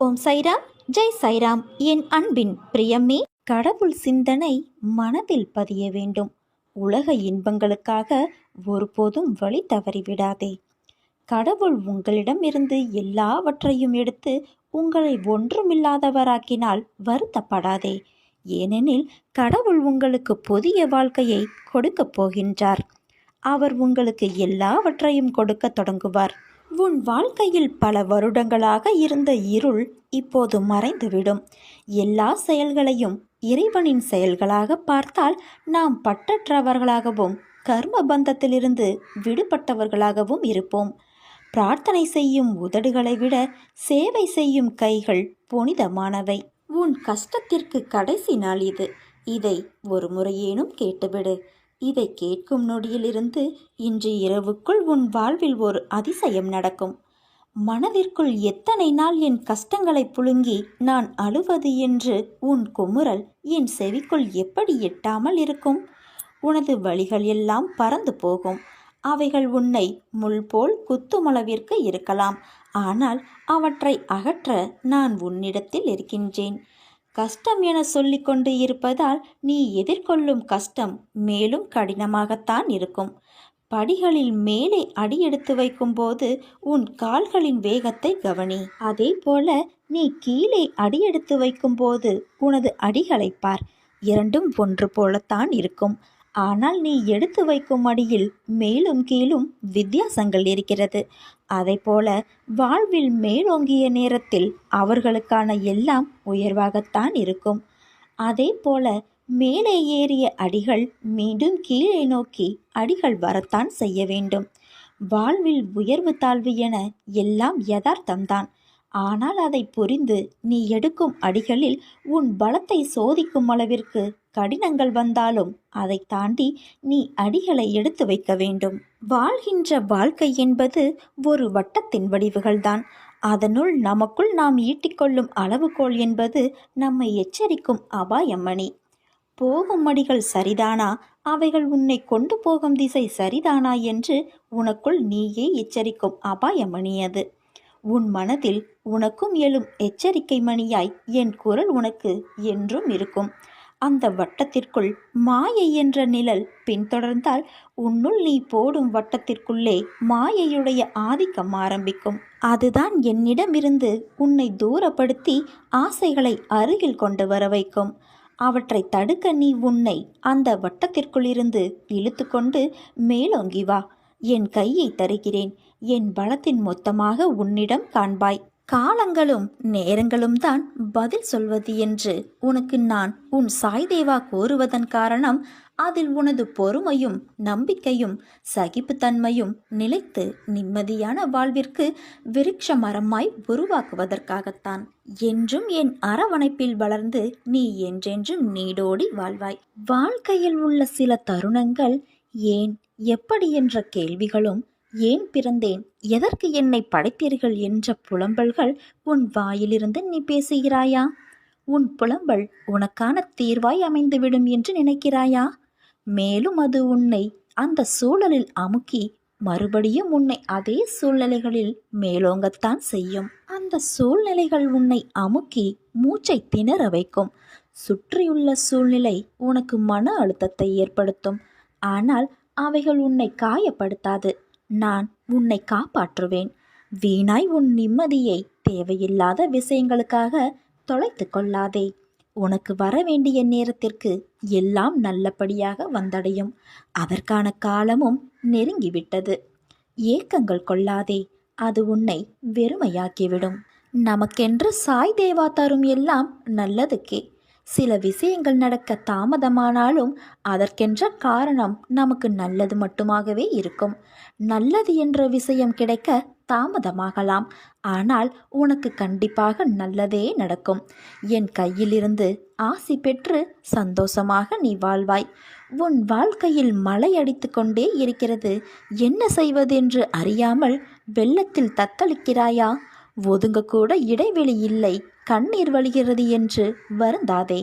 ஓம் சைராம் ஜெய் சைராம். என் அன்பின் பிரியமே கடவுள் சிந்தனை மனதில் பதிய வேண்டும். உலக இன்பங்களுக்காக ஒருபோதும் வழி தவறிவிடாதே கடவுள் உங்களிடமிருந்து எல்லாவற்றையும் எடுத்து உங்களை ஒன்றுமில்லாதவராக்கினால் வருத்தப்படாதே. ஏனெனில் கடவுள் உங்களுக்கு புதிய வாழ்க்கையை கொடுக்கப் போகின்றார். அவர் உங்களுக்கு எல்லாவற்றையும் கொடுக்க தொடங்குவார். உன் வாழ்க்கையில் பல வருடங்களாக இருந்த இருள் இப்போது மறைந்துவிடும். எல்லா செயல்களையும் இறைவனின் செயல்களாக பார்த்தால் நாம் பற்றற்றவர்களாகவும் கர்ம பந்தத்திலிருந்து விடுபட்டவர்களாகவும் இருப்போம். பிரார்த்தனை செய்யும் உதடுகளை விட சேவை செய்யும் கைகள் புனிதமானவை. உன் கஷ்டத்திற்கு கடைசி நாள் இது. இதை ஒரு முறையேனும் கேட்டுவிடு. இதை கேட்கும் நொடியிலிருந்து இன்று இரவுக்குள் உன் வாழ்வில் ஒரு அதிசயம் நடக்கும். மனதிற்குள் எத்தனை நாள் என் கஷ்டங்களை புழுங்கி நான் அழுவது என்று உன் குமுறல் என் செவிக்குள் எப்படி எட்டாமல் இருக்கும்? உனது வழிகள் எல்லாம் பறந்து போகும். அவைகள் உன்னை முள் போல் குத்துமளவிற்கு இருக்கலாம். ஆனால் அவற்றை அகற்ற நான் உன்னிடத்தில் இருக்கின்றேன். கஷ்டம் என சொல்லிக்கொண்டு இருப்பதால் நீ எதிர்கொள்ளும் கஷ்டம் மேலும் கடினமாகத்தான் இருக்கும். படிகளில் மேலே அடியெடுத்து வைக்கும்போது உன் கால்களின் வேகத்தை கவனி. அதே போல நீ கீழே அடியெடுத்து வைக்கும்போது உனது அடிகளை பார். இரண்டும் ஒன்று போலத்தான் இருக்கும். ஆனால் நீ எடுத்து வைக்கும் அடியில் மேலும் கீழும் வித்தியாசங்கள் இருக்கிறது. போல வாழ்வில் மேலோங்கிய நேரத்தில் அவர்களுக்கான எல்லாம் உயர்வாகத்தான் இருக்கும். அதே போல மேலே ஏறிய அடிகள் மீண்டும் கீழே நோக்கி அடிகள் வரத்தான் செய்ய வேண்டும். வாழ்வில் உயர்வு தாழ்வு என எல்லாம் யதார்த்தம்தான். ஆனால் அதை புரிந்து நீ எடுக்கும் அடிகளில் உன் பலத்தை சோதிக்கும் அளவிற்கு கடினங்கள் வந்தாலும் அதை தாண்டி நீ அடிகளை எடுத்து வைக்க வேண்டும். வாழ்கின்ற வாழ்க்கை என்பது ஒரு வட்டத்தின் வடிவுகள்தான். அதனுள் நமக்குள் நாம் ஈட்டிக்கொள்ளும் அளவுகோல் என்பது நம்மை எச்சரிக்கும் அபாயமணி போகும் அடிகள் சரிதானா? அவைகள் உன்னை கொண்டு போகும் திசை சரிதானா என்று உனக்குள் நீயே எச்சரிக்கும் அபாயமணி அது. உன் மனதில் உனக்கும் எழும் எச்சரிக்கை மணியாய் என் குரல் உனக்கு என்றும் இருக்கும். அந்த வட்டத்திற்குள் மாயை என்ற நிழல் பின்தொடர்ந்தால் உன்னுள் நீ போடும் வட்டத்திற்குள்ளே மாயையுடைய ஆதிக்கம் ஆரம்பிக்கும். அதுதான் என்னிடமிருந்து உன்னை தூரப்படுத்தி ஆசைகளை அருகில் கொண்டு வர வைக்கும். அவற்றை தடுக்க நீ உன்னை அந்த வட்டத்திற்குள்ளிருந்து இழுத்து கொண்டு மேலோங்கி வா. என் கையை தருகிறேன். என் பலத்தின் மொத்தமாக உன்னிடம் காண்பாய். காலங்களும் நேரங்களும் தான் பதில் சொல்வது என்று உனக்கு நான் உன் சாய்தேவா கூறுவதன் காரணம் அதில் உனது பொறுமையும் நம்பிக்கையும் சகிப்புத்தன்மையும் நிலைத்து நிம்மதியான வாழ்விற்கு விருட்ச மரமாய் உருவாக்குவதற்காகத்தான். என்றும் என் அரவணைப்பில் வளர்ந்து நீ என்றென்றும் நீடோடி வாழ்வாய். வாழ்க்கையில் உள்ள சில தருணங்கள் ஏன் எப்படி என்ற கேள்விகளும் ஏன் பிறந்தேன்? எதற்கு என்னை படைத்தீர்கள் என்ற புலம்பல்கள் உன் வாயிலிருந்து நீ பேசுகிறாயா? உன் புலம்பல் உனக்கான தீர்வாய் அமைந்துவிடும் என்று நினைக்கிறாயா? மேலும் அது உன்னை அந்த சூழலில் அமுக்கி மறுபடியும் உன்னை அதே சூழ்நிலைகளில் மேலோங்கத்தான் செய்யும். அந்த சூழ்நிலைகள் உன்னை அமுக்கி மூச்சை திணற வைக்கும். சுற்றியுள்ள சூழ்நிலை உனக்கு மன அழுத்தத்தை ஏற்படுத்தும். ஆனால் அவைகள் உன்னை காயப்படுத்தாது. நான் உன்னை காப்பாற்றுவேன். வீணாய் உன் நிம்மதியை தேவையில்லாத விஷயங்களுக்காக தொலைத்து கொள்ளாதே. உனக்கு வர வேண்டிய நேரத்திற்கு எல்லாம் நல்லபடியாக வந்தடையும். அதற்கான காலமும் நெருங்கிவிட்டது. ஏக்கங்கள் கொள்ளாதே. அது உன்னை வெறுமையாக்கிவிடும். நமக்கென்று சாய் தேவா தரும் எல்லாம் நல்லதுக்கே. சில விஷயங்கள் நடக்க தாமதமானாலும் அதற்கென்ற காரணம் நமக்கு நல்லது மட்டுமாகவே இருக்கும். நல்லது என்ற விஷயம் கிடைக்க தாமதமாகலாம். ஆனால் உனக்கு கண்டிப்பாக நல்லதே நடக்கும். என் கையிலிருந்து ஆசி பெற்று சந்தோஷமாக நீ வாழ்வாய். உன் வாழ்க்கையில் மழை அடித்து கொண்டே இருக்கிறது. என்ன செய்வதென்று அறியாமல் வெள்ளத்தில் தத்தளிக்கிறாயா? ஒதுங்கக்கூட இடைவெளி இல்லை. கண்ணீர் வழிகிறது என்று வருந்தாதே.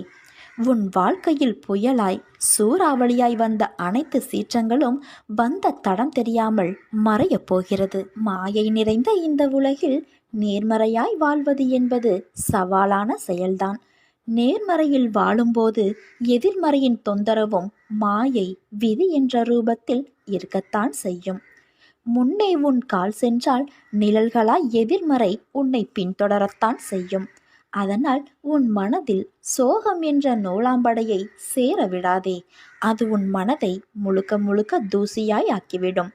உன் வாழ்க்கையில் புயலாய் சூறாவளியாய் வந்த அனைத்து சீற்றங்களும் வந்த தடம் தெரியாமல் மறையப் போகிறது. மாயை நிறைந்த இந்த உலகில் நேர்மறையாய் வாழ்வது என்பது சவாலான செயல்தான். நேர்மறையில் வாழும்போது எதிர்மறையின் தொந்தரவும் மாயை விதி என்ற ரூபத்தில் இருக்கத்தான் செய்யும். முன்னே உன் கால் சென்றால் நிழல்களாய் எதிர்மறை உன்னை பின்தொடரத்தான் செய்யும். அதனால் உன் மனதில் சோகம் என்ற நூலாம்படையை சேர விடாதே. அது உன் மனதை முழுக்க முழுக்க தூசியாய் ஆக்கிவிடும்.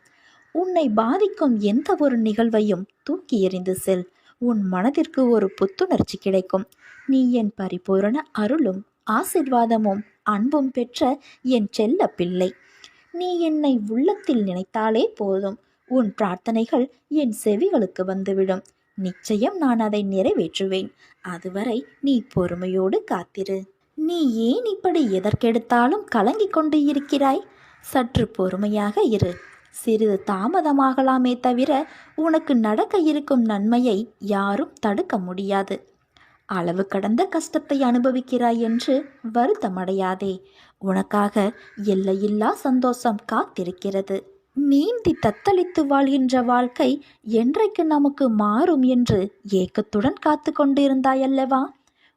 உன்னை பாதிக்கும் எந்த ஒரு நிகழ்வையும் தூக்கி எறிந்து செல். உன் மனதிற்கு ஒரு புத்துணர்ச்சி கிடைக்கும். நீ என் பரிபூரண அருளும் ஆசிர்வாதமும் அன்பும் பெற்ற என் செல்ல பிள்ளை. நீ என்னை உள்ளத்தில் நினைத்தாலே போதும். உன் பிரார்த்தனைகள் என் செவிகளுக்கு வந்துவிடும். நிச்சயம் நான் அதை நிறைவேற்றுவேன். அதுவரை நீ பொறுமையோடு காத்திரு. நீ ஏன் இப்படி எதற்கெடுத்தாலும் கலங்கிக் கொண்டு இருக்கிறாய்? சற்று பொறுமையாக இரு. சிறிது தாமதமாகலாமே தவிர உனக்கு நடக்க இருக்கும் நன்மையை யாரும் தடுக்க முடியாது. அளவு கடந்த கஷ்டத்தை அனுபவிக்கிறாய் என்று வருத்தமடையாதே. உனக்காக எல்லையில்லா சந்தோஷம் காத்திருக்கிறது. நீந்தி தத்தளித்து வாழ்கின்ற வாழ்க்கை என்றைக்கு நமக்கு மாறும் என்று ஏக்கத்துடன் காத்து கொண்டிருந்தாயல்லவா?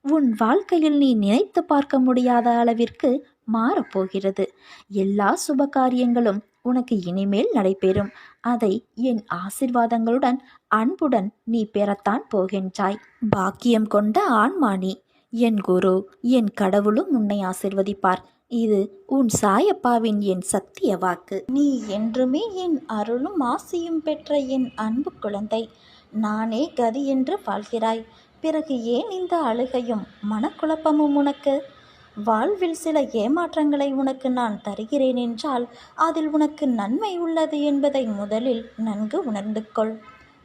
உன் வாழ்க்கையில் நீ நினைத்து பார்க்க முடியாத அளவிற்கு மாறப்போகிறது. எல்லா சுப காரியங்களும் உனக்கு இனிமேல் நடைபெறும். அதை என் ஆசிர்வாதங்களுடன் அன்புடன் நீ பெறத்தான் போகின்றாய். பாக்கியம் கொண்ட ஆண்மானி என் குரு என் கடவுளும் உன்னை ஆசிர்வதிப்பார். இது உன் சாயப்பாவின் என் சத்திய வாக்கு. நீ என்றுமே என் அருளும் ஆசியும் பெற்ற என் அன்பு குழந்தை. நானே கதி என்று வாழ்கிறாய். பிறகு ஏன் இந்த அழுகையும் மனக்குழப்பமும் உனக்கு? வாழ்வில் சில ஏமாற்றங்களை உனக்கு நான் தருகிறேன் என்றால் அதில் உனக்கு நன்மை உள்ளது என்பதை முதலில் நன்கு உணர்ந்து கொள்.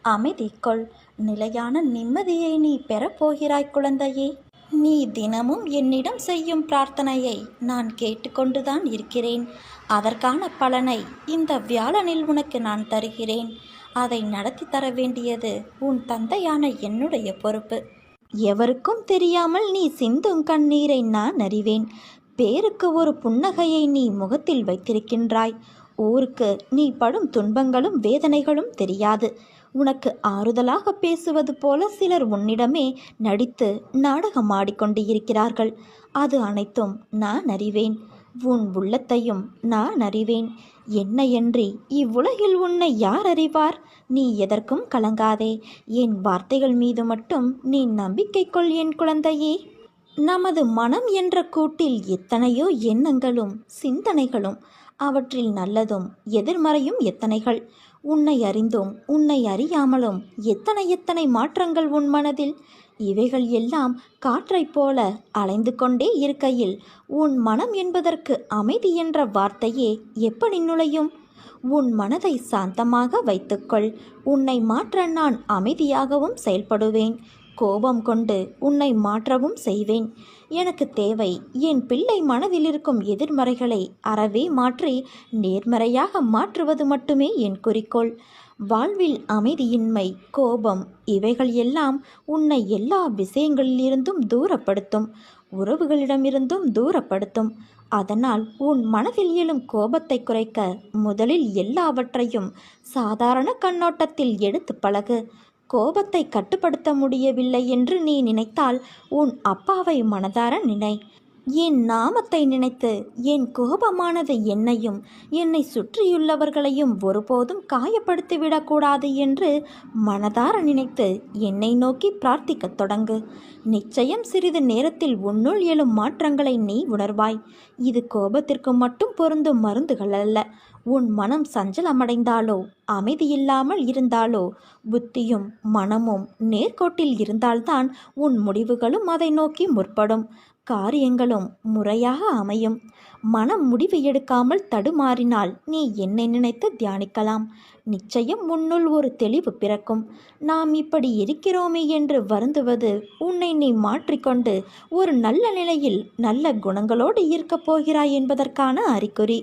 அமைதி கொள். நிலையான நிம்மதியை நீ பெறப்போகிறாய் குழந்தையே. நீ தினமும் என்னிடம் செய்யும் பிரார்த்தனையை நான் கேட்டுக்கொண்டுதான் இருக்கிறேன். அதற்கான பலனை இந்த வியாழனில் உனக்கு நான் தருகிறேன். அதை நடத்தி தர வேண்டியது உன் தந்தையான என்னுடைய பொறுப்பு. எவருக்கும் தெரியாமல் நீ சிந்தும் கண்ணீரை நான் அறிவேன். பேருக்கு ஒரு புன்னகையை நீ முகத்தில் வைத்திருக்கின்றாய். ஊருக்கு நீ படும் துன்பங்களும் வேதனைகளும் தெரியாது. உனக்கு ஆறுதலாக பேசுவது போல சிலர் உன்னிடமே நடித்து நாடகம் ஆடிக்கொண்டு இருக்கிறார்கள். அது அனைத்தும் நான் அறிவேன். உன் உள்ளத்தையும் நான் அறிவேன். என்னையன்றி இவ்வுலகில் உன்னை யார் அறிவார்? நீ எதற்கும் கலங்காதே. என் வார்த்தைகள் மீது மட்டும் நீ நம்பிக்கை கொள் என் குழந்தையே. நமது மனம் என்ற கூட்டில் எத்தனையோ எண்ணங்களும் சிந்தனைகளும் அவற்றில் நல்லதும் எதிர்மறையும் எத்தனைகள்? உன்னை அறிந்தும் உன்னை அறியாமலும். எத்தனை எத்தனை மாற்றங்கள் உன் மனதில்? இவைகள் எல்லாம் காற்றைப் போல அலைந்து கொண்டே இருக்கையில் உன் மனம் என்பதற்கு அமைதி என்ற வார்த்தையே எப்படி நுழையும் உன் மனதை சாந்தமாக வைத்துக்கொள். உன்னை மாற்ற நான் அமைதியாகவும் செயல்படுவேன். கோபம் கொண்டு உன்னை மாற்றவும் செய்வேன். எனக்கு தேவை என் பிள்ளை மனதில் இருக்கும் எதிர்மறைகளை அறவே மாற்றி நேர்மறையாக மாற்றுவது மட்டுமே என் குறிக்கோள். வாழ்வில் அமைதியின்மை கோபம் இவைகள் எல்லாம் உன்னை எல்லா விஷயங்களிலிருந்தும் தூரப்படுத்தும் உறவுகளிடமிருந்தும் தூரப்படுத்தும். அதனால் உன் மனதில் எழும் கோபத்தை குறைக்க முதலில் எல்லாவற்றையும் சாதாரண கண்ணோட்டத்தில் எடுத்து பழகு. கோபத்தை கட்டுப்படுத்த முடியவில்லை என்று நீ நினைத்தால் உன் அப்பாவை மனதார நினை. என் நாமத்தை நினைத்து என் கோபமானது என்னையும் என்னை சுற்றியுள்ளவர்களையும் ஒருபோதும் காயப்படுத்திவிடக்கூடாது என்று மனதார நினைத்து என்னை நோக்கி பிரார்த்திக்கத் தொடங்கு. நிச்சயம் சிறிது நேரத்தில் உன்னுள் எழும் மாற்றங்களை நீ உணர்வாய். இது கோபத்திற்கு மட்டும் பொருந்தும் மருந்துகள் அல்ல. உன் மனம் சஞ்சலமடைந்தாலோ அமைதியில்லாமல் இருந்தாலோ புத்தியும் மனமும் நேர்கோட்டில் இருந்தால்தான் உன் முடிவுகளும் அதை நோக்கி முற்படும். காரியங்களும் முறையாக அமையும். மனம் முடிவு எடுக்காமல் தடுமாறினால் நீ என்னை நினைத்து தியானிக்கலாம். நிச்சயம் உன்னுள் ஒரு தெளிவு பிறக்கும். நாம் இப்படி இருக்கிறோமே என்று வருந்துவது உன்னை நீ மாற்றிக்கொண்டு ஒரு நல்ல நிலையில் நல்ல குணங்களோடு இருக்கப் போகிறாய் என்பதற்கான அறிகுறி.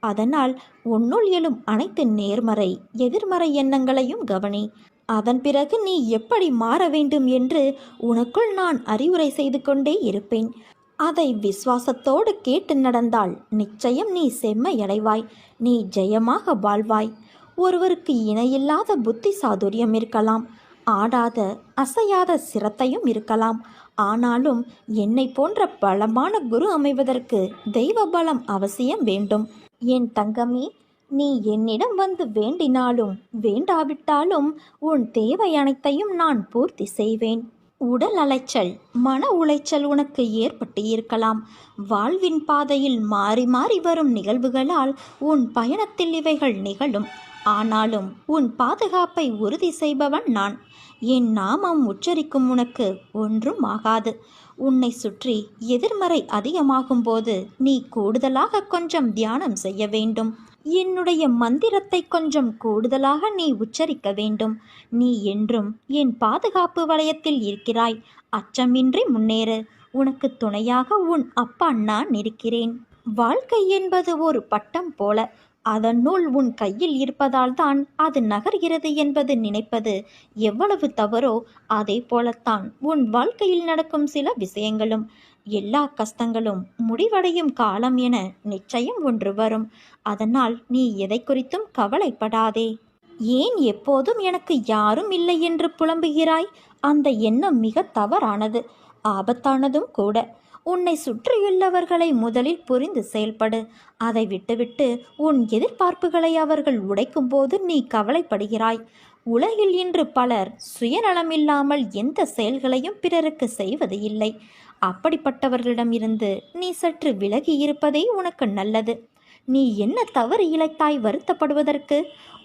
அதனால் உன்னுள் எழும் அனைத்து நேர்மறை எதிர்மறை எண்ணங்களையும் கவனி. அதன் பிறகு நீ எப்படி மாற வேண்டும் என்று உனக்குள் நான் அறிவுரை செய்து கொண்டே இருப்பேன். அதை விசுவாசத்தோடு கேட்டு நடந்தால் நிச்சயம் நீ செம்மையடைவாய். நீ ஜெயமாக வாழ்வாய். ஒருவருக்கு இணையில்லாத புத்தி சாதுரியம் இருக்கலாம். ஆடாத அசையாத சிரத்தையும் இருக்கலாம். ஆனாலும் என்னை போன்ற பலமான குரு அமைவதற்கு தெய்வ பலம் அவசியம் வேண்டும். என் தங்கமே நீ என்னிடம் வந்து வேண்டினாலும் வேண்டாவிட்டாலும் உன் தேவை அனைத்தையும் நான் பூர்த்தி செய்வேன். உடல் அலைச்சல் மன உளைச்சல் உனக்கு ஏற்பட்டு இருக்கலாம். வாழ்வின் பாதையில் மாறி மாறி வரும் நிகழ்வுகளால் உன் பயணத்தில் இவைகள் நிகழும். ஆனாலும் உன் பாதுகாப்பை உறுதி செய்பவன் நான். என் நாமம் உச்சரிக்கும் உனக்கு ஒன்றும் ஆகாது. உன்னை சுற்றி எதிர்மறை அதிகமாகும் போது நீ கூடுதலாக கொஞ்சம் தியானம் செய்ய வேண்டும். என்னுடைய மந்திரத்தை கொஞ்சம் கூடுதலாக நீ உச்சரிக்க வேண்டும். நீ என்றும் என் பாதுகாப்பு வளையத்தில் இருக்கிறாய். அச்சமின்றி முன்னேறு. உனக்கு துணையாக உன் அப்பா நான் இருக்கிறேன். வாழ்க்கை என்பது ஒரு பட்டம் போல. அதனுள் உன் கையில் இருப்பதால் தான் அது நகர்கிறது என்பது நினைப்பது எவ்வளவு தவறோ அதே போலத்தான் உன் வாழ்க்கையில் நடக்கும் சில விஷயங்களும். எல்லா கஷ்டங்களும் முடிவடையும் காலம் என நிச்சயம் ஒன்று வரும். அதனால் நீ எதை குறித்தும் கவலைப்படாதே. ஏன் எப்போதும் எனக்கு யாரும் இல்லை என்று புலம்புகிறாய்? அந்த எண்ணம் மிக தவறானது. ஆபத்தானதும் கூட. உன்னை சுற்றியுள்ளவர்களை முதலில் புரிந்து செயல்படு. அதை விட்டுவிட்டு உன் எதிர்பார்ப்புகளை அவர்கள் உடைக்கும் போது நீ கவலைப்படுகிறாய். உலகில் இன்று பலர் சுயநலமில்லாமல் எந்த செயல்களையும் பிறருக்கு செய்வது இல்லை. அப்படிப்பட்டவர்களிடமிருந்து நீ சற்று விலகி இருப்பதே உனக்கு நல்லது. நீ என்ன தவறு இழைத்தாய் வருத்தப்படுவதற்கு?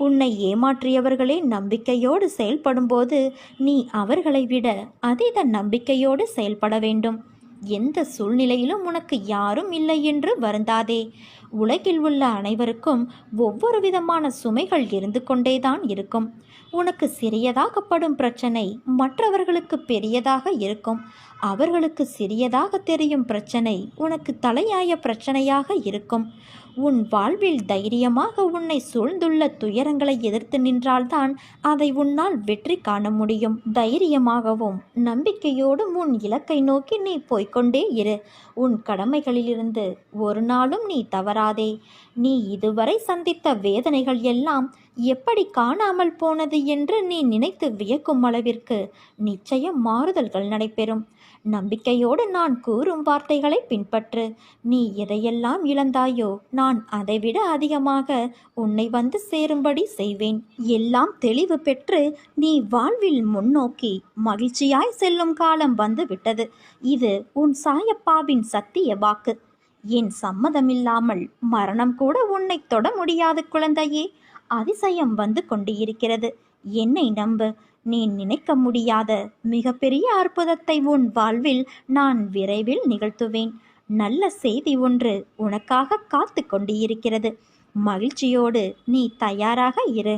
உன்னை ஏமாற்றியவர்களே நம்பிக்கையோடு செயல்படும்போது நீ அவர்களை விட அதீத நம்பிக்கையோடு செயல்பட வேண்டும். எந்த சூழ்நிலையிலும் உனக்கு யாரும் இல்லை என்று வருந்தாதே. உலகில் உள்ள அனைவருக்கும் ஒவ்வொரு விதமான சுமைகள் இருந்து கொண்டேதான் இருக்கும். உனக்கு சிறியதாகப்படும் பிரச்சனை மற்றவர்களுக்கு பெரியதாக இருக்கும். அவர்களுக்கு சிறியதாக தெரியும் பிரச்சனை உனக்கு தலையாய பிரச்சனையாக இருக்கும். உன் வாழ்வில் தைரியமாக உன்னை சூழ்ந்துள்ள துயரங்களை எதிர்த்து நின்றால்தான் அதை உன்னால் வெற்றி காண முடியும். தைரியமாகவும் நம்பிக்கையோடும் உன் இலக்கை நோக்கி நீ போய்கொண்டே இரு. உன் கடமைகளிலிருந்து ஒரு நாளும் நீ தவறாதே. நீ இதுவரை சந்தித்த வேதனைகள் எல்லாம் எப்படி காணாமல் போனது என்று நீ நினைத்து வியக்கும் அளவிற்கு நிச்சயம் மாறுதல்கள் நடைபெறும். நம்பிக்கையோடு நான் கூறும் வார்த்தைகளை பின்பற்று. நீ எதையெல்லாம் இழந்தாயோ நான் அதைவிட அதிகமாக உன்னை வந்து சேரும்படி செய்வேன். எல்லாம் தெளிவு பெற்று நீ வாழ்வில் முன்னோக்கி மகிழ்ச்சியாய் செல்லும் காலம் வந்து விட்டது. இது உன் சாயப்பாவின் சத்திய வாக்கு. என் சம்மதமில்லாமல் மரணம் கூட உன்னை தொட முடியாது குழந்தையே. அதிசயம் வந்து கொண்டு இருக்கிறது என்னை நம்பு நீ நினைக்க முடியாத மிகப்பெரிய அற்புதத்தை உன் வாழ்வில் நான் விரைவில் நிகழ்த்துவேன். நல்ல செய்தி ஒன்று உனக்காக காத்து கொண்டு இருக்கிறது மகிழ்ச்சியோடு நீ தயாராக இரு.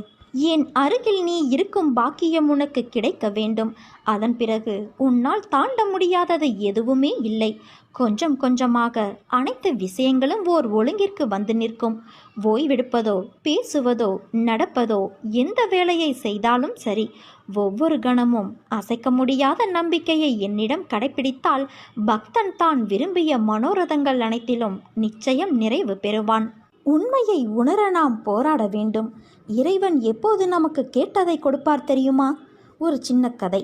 என் அருகில் நீ இருக்கும் பாக்கியம் உனக்கு கிடைக்க வேண்டும். அதன் பிறகு உன்னால் தாண்ட முடியாதது எதுவுமே இல்லை. கொஞ்சம் கொஞ்சமாக அனைத்து விஷயங்களும் ஓர் ஒழுங்கிற்கு வந்து நிற்கும். ஓய்வெடுப்பதோ பேசுவதோ நடப்பதோ எந்த வேலையை செய்தாலும் சரி ஒவ்வொரு கணமும் அசைக்க முடியாத நம்பிக்கையை என்னிடம் கடைபிடித்தால் பக்தன் தான் விரும்பிய மனோரதங்கள் அனைத்திலும் நிச்சயம் நிறைவு பெறுவான். உண்மையை உணர நாம் போராட வேண்டும். இறைவன் எப்போது நமக்கு கேட்டதை கொடுப்பார் தெரியுமா? ஒரு சின்ன கதை.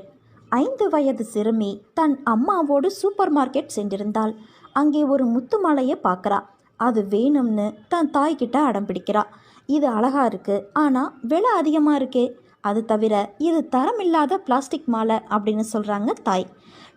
ஐந்து வயது சிறுமி தன் அம்மாவோடு சூப்பர் மார்க்கெட் சென்றிருந்தாள். அங்கே ஒரு முத்து மாலையை பார்க்குறா. அது வேணும்னு தன் தாய்கிட்ட அடம் பிடிக்கிறா. இது அழகாக இருக்குது ஆனால் விலை அதிகமாக இருக்கே. அது தவிர இது தரமில்லாத பிளாஸ்டிக் மாலை அப்படின்னு சொல்கிறாங்க தாய்.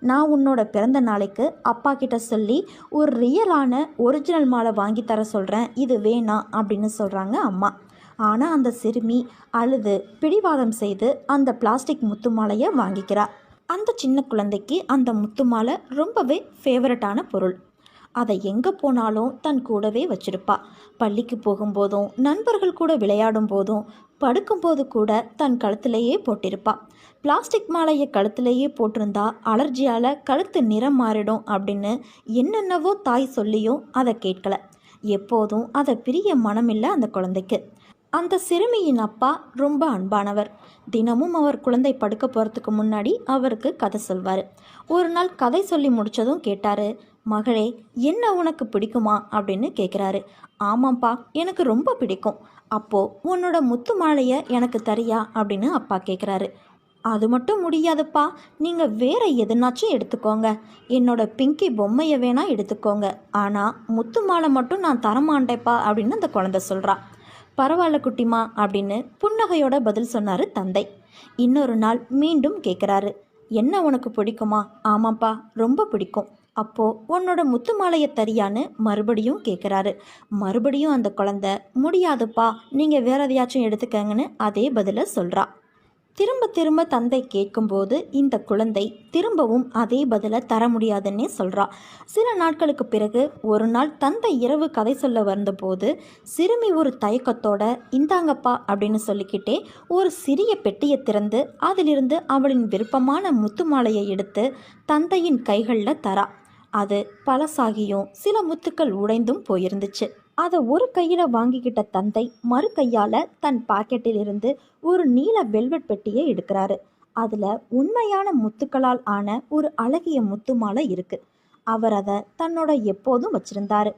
நான் உன்னோட பிறந்த நாளைக்கு அப்பா கிட்ட சொல்லி ஒரு ரியலான ஒரிஜினல் மாலை வாங்கி தர சொல்கிறேன் இது வேணாம் அப்படின்னு சொல்கிறாங்க அம்மா. ஆனால் அந்த சிறுமி அழுது பிடிவாதம் செய்து அந்த பிளாஸ்டிக் முத்து மாலையை வாங்கிக்கிறா. அந்த சின்ன குழந்தைக்கு அந்த முத்து மாலை ரொம்பவே ஃபேவரட்டான பொருள். அதை எங்கே போனாலும் தன் கூடவே வச்சிருப்பா. பள்ளிக்கு போகும்போதும் நண்பர்கள் கூட விளையாடும் போதும் படுக்கும்போது கூட தன் கழுத்திலேயே போட்டிருப்பா. பிளாஸ்டிக் மாலையை கழுத்திலேயே போட்டிருந்தா அலர்ஜியால் கழுத்து நிறம் மாறிடும் அப்படின்னு என்னென்னவோ தாய் சொல்லியும் அதை கேட்கல. எப்போதும் அதை பிரிய மனமில்லை அந்த குழந்தைக்கு. அந்த சிறுமியின் அப்பா ரொம்ப அன்பானவர். தினமும் அவர் குழந்தை படுக்க போகிறதுக்கு முன்னாடி அவருக்கு கதை சொல்வார். ஒரு நாள் கதை சொல்லி முடித்ததும் கேட்டார் மகளே என்ன உனக்கு பிடிக்குமா? அப்படின்னு கேட்குறாரு ஆமாம்ப்பா எனக்கு ரொம்ப பிடிக்கும். அப்போது உன்னோட முத்து மாலையை எனக்கு தரியா? அப்படின்னு அப்பா கேட்குறாரு அது மட்டும் முடியாதுப்பா. நீங்கள் வேற எதுனாச்சும் எடுத்துக்கோங்க. என்னோட பிங்கி பொம்மையை வேணா எடுத்துக்கோங்க. ஆனால் முத்து மாலை மட்டும் நான் தரமாட்டேப்பா அப்படின்னு அந்த குழந்தை சொல்கிறா பரவாயில்ல குட்டிமா அப்படின்னு புன்னகையோட பதில் சொன்னார் தந்தை. இன்னொரு நாள் மீண்டும் கேட்குறாரு என்ன உனக்கு பிடிக்குமா? ஆமாப்பா ரொம்ப பிடிக்கும். அப்போ உன்னோட முத்து மாலையை தரியான்னு மறுபடியும் கேட்குறாரு மறுபடியும் அந்த குழந்தை முடியாதுப்பா நீங்கள் வேற எதையாச்சும் எடுத்துக்கங்கன்னு அதே பதிலை சொல்கிறா திரும்ப திரும்ப தந்தை கேட்கும்போது இந்த குழந்தை திரும்பவும் அதே பதிலை தர முடியாதுன்னே சொல்கிறா சில நாட்களுக்கு பிறகு ஒரு நாள் தந்தை இரவு கதை சொல்ல வந்தபோது சிறுமி ஒரு தயக்கத்தோட இந்தாங்கப்பா அப்படின்னு சொல்லிக்கிட்டே ஒரு சிறிய பெட்டியை திறந்து அதிலிருந்து அவளின் விருப்பமான முத்து மாலையை எடுத்து தந்தையின் கைகளில் தரா. அது பழசாகியும் சில முத்துக்கள் உடைந்தும் போயிருந்துச்சு. அதை ஒரு கையில் வாங்கிக்கிட்ட தந்தை மறு கையால் தன் பாக்கெட்டில் இருந்து ஒரு நீல வெல்வெட் பெட்டியை எடுக்கிறாரு. அதில் உண்மையான முத்துக்களால் ஆன ஒரு அழகிய முத்து மாலை இருக்குது அவர் அதை தன்னோட எப்போதும் வச்சிருந்தாரு.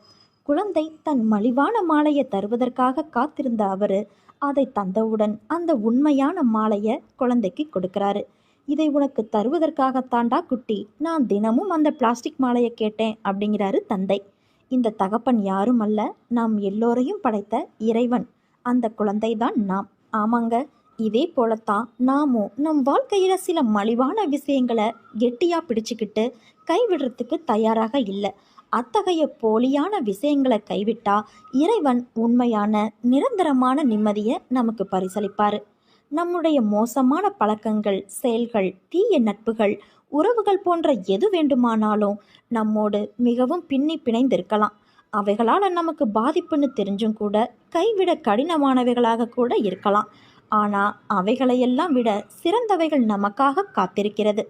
குழந்தை தன் மலிவான மாலையை தருவதற்காக காத்திருந்த அவர் அதை தந்தவுடன் அந்த உண்மையான மாலையை குழந்தைக்கு கொடுக்கிறாரு. இதை உனக்கு தருவதற்காகத்தாண்டா குட்டி? நான் தினமும் அந்த பிளாஸ்டிக் மாலையை கேட்டேன் அப்படிங்கிறாரு தந்தை. இந்த தகப்பன் யாரும் அல்ல நாம் எல்லோரையும் படைத்த இறைவன். அந்த குழந்தை தான் நாம். ஆமாங்க இதே போலத்தான் நாமும் நம் வாழ்க்கையில் சில மலிவான விஷயங்களை கெட்டியாக பிடிச்சிக்கிட்டு கைவிடுறதுக்கு தயாராக இல்லை. அத்தகைய போலியான விஷயங்களை கைவிட்டா இறைவன் உண்மையான நிரந்தரமான நிம்மதியை நமக்கு பரிசளிப்பார். நம்முடைய மோசமான பழக்கங்கள் செயல்கள் தீய நட்புகள் உறவுகள் போன்ற எது வேண்டுமானாலும் நம்மோடு மிகவும் பின்னி பிணைந்திருக்கலாம். அவைகளால் நமக்கு பாதிப்புன்னு தெரிஞ்சும் கூட கைவிட கடினமானவைகளாக கூட இருக்கலாம். ஆனால் அவைகளையெல்லாம் விட சிறந்தவைகள் நமக்காக காத்திருக்கிறது.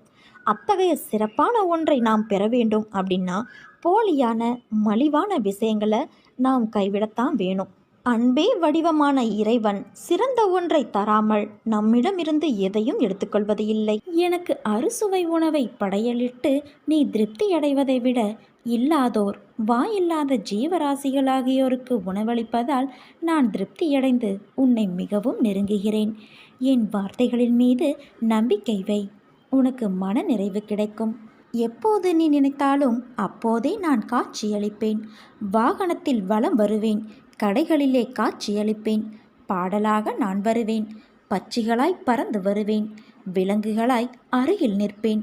அத்தகைய சிறப்பான ஒன்றை நாம் பெற வேண்டும் அப்படின்னா போலியான மலிவான விஷயங்களை நாம் கைவிடத்தான் வேணும். அன்பே வடிவமான இறைவன் சிறந்த ஒன்றை தராமல் நம்மிடமிருந்து எதையும் எடுத்துக்கொள்வது இல்லை எனக்கு அறுசுவை உணவை படையலிட்டு நீ திருப்தி அடைவதை விட இல்லாதோர் வாயில்லாத ஜீவராசிகளாகியோருக்கு உணவளிப்பதால் நான் திருப்தியடைந்து உன்னை மிகவும் நெருங்குகிறேன். என் வார்த்தைகளின் மீது நம்பிக்கை வை. உனக்கு மன நிறைவு கிடைக்கும். எப்போது நீ நினைத்தாலும் அப்போதே நான் காட்சியளிப்பேன். வாகனத்தில் வலம் வருவேன். கடைகளிலே காட்சியளிப்பேன். பாடலாக நான் வருவேன். பச்சிகளாய் பறந்து வருவேன். விலங்குகளாய் அருகில் நிற்பேன்.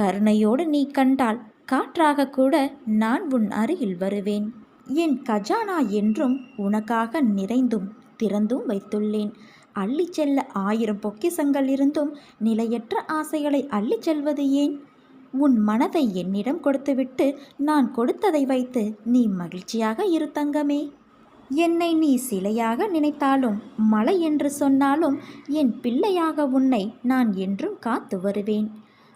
கருணையோடு நீ கண்டால் காற்றாக கூட நான் உன் அருகில் வருவேன். என் கஜானா என்றும் உனக்காக நிறைந்தும் திறந்தும் வைத்துள்ளேன். அள்ளி செல்ல ஆயிரம் பொக்கிசங்கள் இருந்தும் நிலையற்ற ஆசைகளை அள்ளிச் செல்வது ஏன்? உன் மனதை என்னிடம் கொடுத்துவிட்டு நான் கொடுத்ததை வைத்து நீ மகிழ்ச்சியாக இரு தங்கமே. என்னை நீ சிலையாக நினைத்தாலும் மலை என்று சொன்னாலும் என் பிள்ளையாக உன்னை நான் என்றும் காத்து வருவேன்.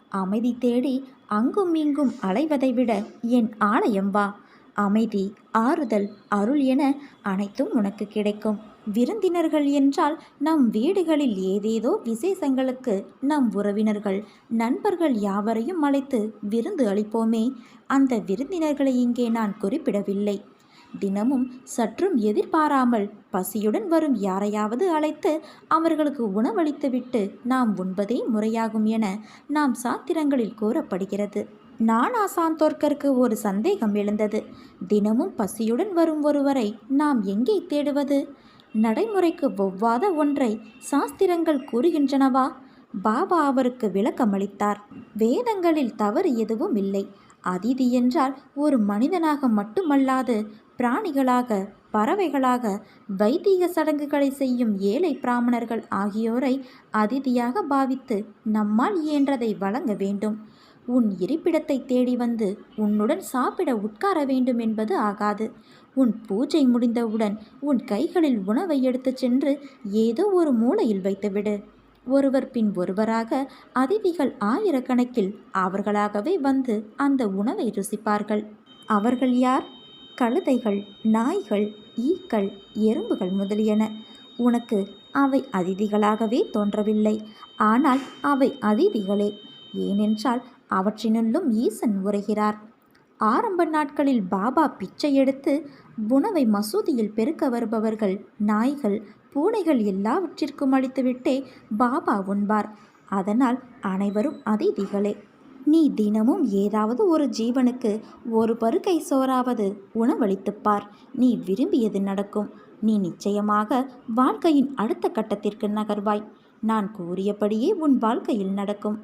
அமைதி தேடி அங்கும் இங்கும் அலைவதை விட என் ஆலயம் வா. அமைதி ஆறுதல் அருள் என அனைத்தும் உனக்கு கிடைக்கும். விருந்தினர்கள் என்றால் நம் வீடுகளில் ஏதேதோ விசேஷங்களுக்கு நம் உறவினர்கள் நண்பர்கள் யாவரையும் அழைத்து விருந்து அளிப்போமே. அந்த விருந்தினர்களை இங்கே நான் குறிப்பிடவில்லை. தினமும் சற்றும் எதிர்பாராமல் பசியுடன் வரும் யாரையாவது அழைத்து அவர்களுக்கு உணவளித்துவிட்டு நாம் உண்பதே முறையாகும் என நாம் சாத்திரங்களில் கூறப்படுகிறது. நானா சாந்தோர்க்கருக்கு ஒரு சந்தேகம் எழுந்தது. தினமும் பசியுடன் வரும் ஒருவரை நாம் எங்கே தேடுவது? நடைமுறைக்கு ஒவ்வாத ஒன்றை சாஸ்திரங்கள் கூறுகின்றனவா? பாபா அவருக்கு விளக்கமளித்தார். வேதங்களில் தவறு எதுவும் இல்லை. அதிதி என்றால் ஒரு மனிதனாக மட்டுமல்லாது பிராணிகளாக பறவைகளாக வைதீக சடங்குகளை செய்யும் ஏழை பிராமணர்கள் ஆகியோரை அதிதியாக பாவித்து நம்மால் இயன்றதை வழங்க வேண்டும். உன் இருப்பிடத்தை தேடி வந்து உன்னுடன் சாப்பிட உட்கார வேண்டும் என்பது ஆகாது. உன் பூஜை முடிந்தவுடன் உன் கைகளில் உணவை எடுத்துச் சென்று ஏதோ ஒரு மூலையில் வைத்துவிடு. ஒருவர் பின் ஒருவராக அதிதிகள் ஆயிரக்கணக்கில் அவர்களாகவே வந்து அந்த உணவை ருசிப்பார்கள். அவர்கள் யார்? கழுதைகள் நாய்கள் ஈக்கள் எறும்புகள் முதலியன. உனக்கு அவை அதிதிகளாகவே தோன்றவில்லை. ஆனால் அவை அதிதிகளே. ஏனென்றால் அவற்றினுள்ளும் ஈசன் உரைகிறார். ஆரம்ப நாட்களில் பாபா பிச்சை எடுத்து உணவை மசூதியில் பெருக்க வருபவர்கள் நாய்கள் பூனைகள் எல்லாவற்றிற்கும் அளித்துவிட்டே பாபா உண்பார். அதனால் அனைவரும் அதிதிகளே. நீ தினமும் ஏதாவது ஒரு ஜீவனுக்கு ஒரு பருக்கை சோறாவது உணவளித்துப் பார். நீ விரும்பியது நடக்கும். நீ நிச்சயமாக வாழ்க்கையின் அடுத்த கட்டத்திற்கு நகர்வாய். நான் கூறியபடியே உன் வாழ்க்கையில் நடக்கும்.